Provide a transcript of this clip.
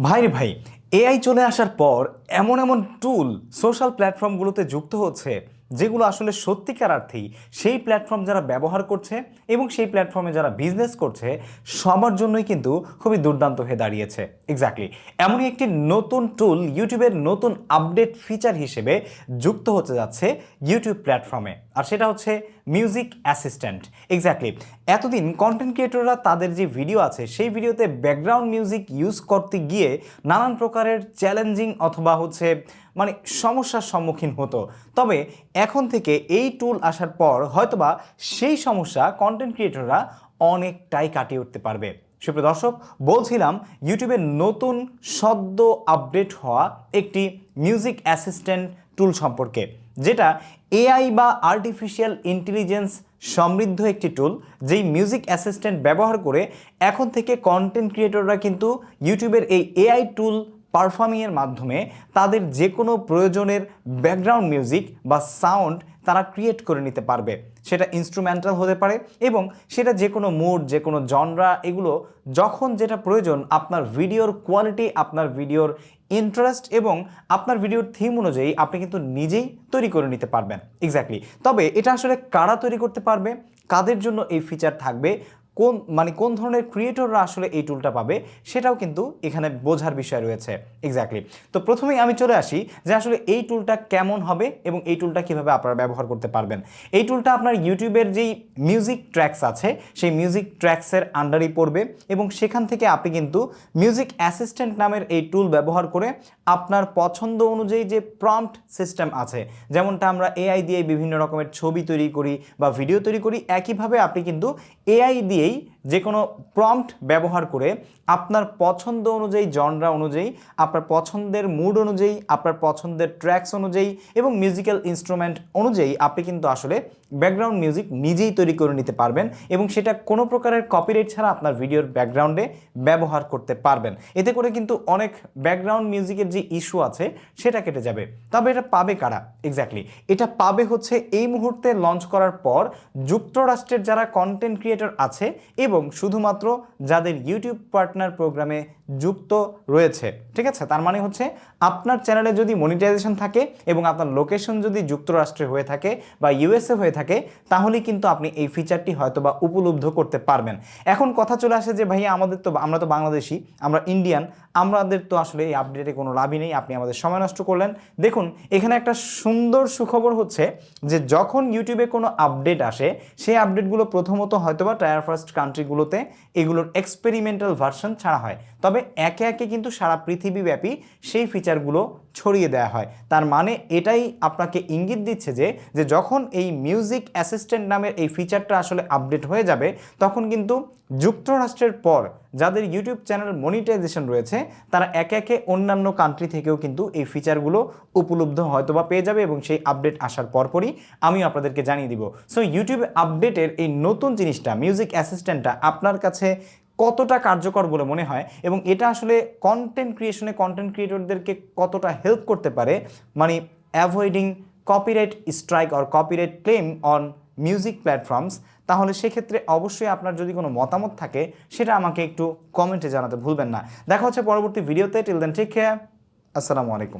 ভাই ভাই এআই চলে আসার পর এমন এমন টুল সোশ্যাল প্ল্যাটফর্মগুলোতে যুক্ত হচ্ছে যেগুলো আসলে সত্যিকার অর্থেই সেই প্ল্যাটফর্ম যারা ব্যবহার করছে এবং সেই প্ল্যাটফর্মে যারা বিজনেস করছে সবার জন্যই কিন্তু খুবই দুর্দান্ত হয়ে দাঁড়িয়েছে। এক্স্যাক্টলি এমনই একটি নতুন টুল ইউটিউবের নতুন আপডেট ফিচার হিসেবে যুক্ত হতে যাচ্ছে ইউটিউব প্ল্যাটফর্মে আর সেটা হচ্ছে মিউজিক অ্যাসিস্ট্যান্ট এক্স্যাক্টলি এতদিন কন্টেন্ট ক্রিয়েটররা তাদের যে ভিডিও আছে, সেই ভিডিওতে ব্যাকগ্রাউন্ড মিউজিক ইউজ করতে গিয়ে নানান প্রকারের চ্যালেঞ্জিং অথবা হচ্ছে মানে সমস্যার সম্মুখীন হতো। তবে এখন থেকে এই টুল আসার পর হয়তোবা সেই সমস্যা কন্টেন্ট ক্রিয়েটররা অনেকটাই কাটিয়ে উঠতে পারবে। সুপ্রিয় দর্শক, বলছিলাম ইউটিউবের নতুন সদ্য আপডেট হওয়া একটি মিউজিক অ্যাসিস্ট্যান্ট টুল সম্পর্কে, যেটা এআই বা আর্টিফিশিয়াল ইন্টেলিজেন্স সমৃদ্ধ একটি টুল যেই মিউজিক অ্যাসিস্ট্যান্ট ব্যবহার করে এখন থেকে কন্টেন্ট ক্রিয়েটররা কিন্তু ইউটিউবের এই এআই টুল পারফর্মিংয়ের মাধ্যমে তাদের যে কোনো প্রয়োজনের ব্যাকগ্রাউন্ড মিউজিক বা সাউন্ড তারা ক্রিয়েট করে নিতে পারবে। সেটা ইনস্ট্রুমেন্টাল হতে পারে এবং সেটা যে কোনো মুড যে কোনো জনরা এগুলো যখন যেটা প্রয়োজন আপনার ভিডিওর কোয়ালিটি আপনার ভিডিওর ইন্টারেস্ট এবং আপনার ভিডিওর থিম অনুযায়ী আপনি কিন্তু নিজেই তৈরি করে নিতে পারবেন। এক্স্যাক্টলি তবে এটা আসলে কারা তৈরি করতে পারবে? কাদের জন্য এই ফিচার থাকবে? কোন মানে কোন ধরনের ক্রিয়েটররা আসলে এই টুলটা পাবে সেটাও কিন্তু এখানে বোঝার বিষয় রয়েছে। এক্স্যাক্টলি তো প্রথমেই আমি চলে আসি যে আসলে এই টুলটা কেমন হবে এবং এই টুলটা কীভাবে আপনারা ব্যবহার করতে পারবেন। এই টুলটা আপনার ইউটিউবের যেই মিউজিক ট্র্যাকস আছে, সেই মিউজিক ট্র্যাকসের আন্ডারই পড়বে এবং সেখান থেকে আপনি কিন্তু মিউজিক অ্যাসিস্ট্যান্ট নামের এই টুল ব্যবহার করে আপনার পছন্দ অনুযায়ী যে প্রম্পট সিস্টেম আছে, যেমনটা আমরা এআই দিয়ে বিভিন্ন রকমের ছবি তৈরি করি বা ভিডিও তৈরি করি, একইভাবে আপনি কিন্তু এআই lei যে কোনো প্রম্পট ব্যবহার করে আপনার পছন্দ অনুযায়ী জনরা অনুযায়ী, আপনার পছন্দের মুড অনুযায়ী, আপনার পছন্দের ট্র্যাকস অনুযায়ী এবং মিউজিক্যাল ইনস্ট্রুমেন্ট অনুযায়ী আপনি কিন্তু আসলে ব্যাকগ্রাউন্ড মিউজিক নিজেই তৈরি করে নিতে পারবেন এবং সেটা কোনো প্রকারের কপিরাইট ছাড়া আপনার ভিডিওর ব্যাকগ্রাউন্ডে ব্যবহার করতে পারবেন। এতে করে কিন্তু অনেক ব্যাকগ্রাউন্ড মিউজিকের যে ইস্যু আছে, সেটা কেটে যাবে। তবে এটা পাবে কারা? এক্স্যাক্টলি এটা পাবে হচ্ছে এই মুহূর্তে লঞ্চ করার পর যুক্তরাষ্ট্রের যারা কন্টেন্ট ক্রিয়েটর আছে এবং শুধুমাত্র যাদের ইউটিউব পার্টনার প্রোগ্রামে যুক্ত রয়েছে। ঠিক আছে? তার মানে হচ্ছে আপনার চ্যানেলে যদি মনিটাইজেশন থাকে এবং আপনার লোকেশন যদি যুক্তরাষ্ট্রে হয়ে থাকে বা ইউএসএ হয়ে থাকে, তাহলেই কিন্তু আপনি এই ফিচারটি হয়তো বা উপলব্ধ করতে পারবেন। এখন কথা চলে আসে যে, ভাইয়া, আমাদের তো আমরা তো বাংলাদেশি, আমরা ইন্ডিয়ান আমাদের তো আসলে এই আপডেটে কোনো লাভই নেই, আপনি আমাদের সময় নষ্ট করলেন। দেখুন, এখানে একটা সুন্দর সুখবর হচ্ছে যে, যখন ইউটিউবে কোনো আপডেট আসে, সেই আপডেটগুলো প্রথমত হয়তোবা টায়ার ফার্স্ট কান্ট্রিগুলোতে এগুলোর এক্সপেরিমেন্টাল ভার্সন ছাড়া হয়। তবে একে একে কিন্তু সারা পৃথিবীব্যাপী সেই ফিচারগুলো ছড়িয়ে দেওয়া হয়। তার মানে এটাই আপনাকে ইঙ্গিত দিচ্ছে যে যে যখন এই মিউজিক অ্যাসিস্ট্যান্ট নামের এই ফিচারটা আসলে আপডেট হয়ে যাবে, তখন কিন্তু যুক্তরাষ্ট্রের পর যাদের ইউটিউব চ্যানেল মনিটাইজেশন রয়েছে, তারা একে একে অন্যান্য কান্ট্রি থেকেও কিন্তু এই ফিচারগুলো উপলব্ধ হয়তো বা পেয়ে যাবে এবং সেই আপডেট আসার পরপরই আমিও আপনাদেরকে জানিয়ে দিব। সো ইউটিউব আপডেটের এই নতুন জিনিসটা মিউজিক অ্যাসিস্ট্যান্টটা আপনার কাছে কতটা কার্যকর বলে মনে হয়? এবং এটা আসলে কন্টেন্ট ক্রিয়েশনে কন্টেন্ট ক্রিয়েটরদেরকে কতটা হেল্প করতে পারে? মানে avoiding copyright strike or copyright claim on music platforms তাহলে সেক্ষেত্রে অবশ্যই আপনার যদি কোনো মতামত থাকে, সেটা আমাকে একটু কমেন্টে জানাতে ভুলবেন না। দেখা হচ্ছে পরবর্তী ভিডিওতে টিল দেন ঠিক আসসালামু আলাইকুম।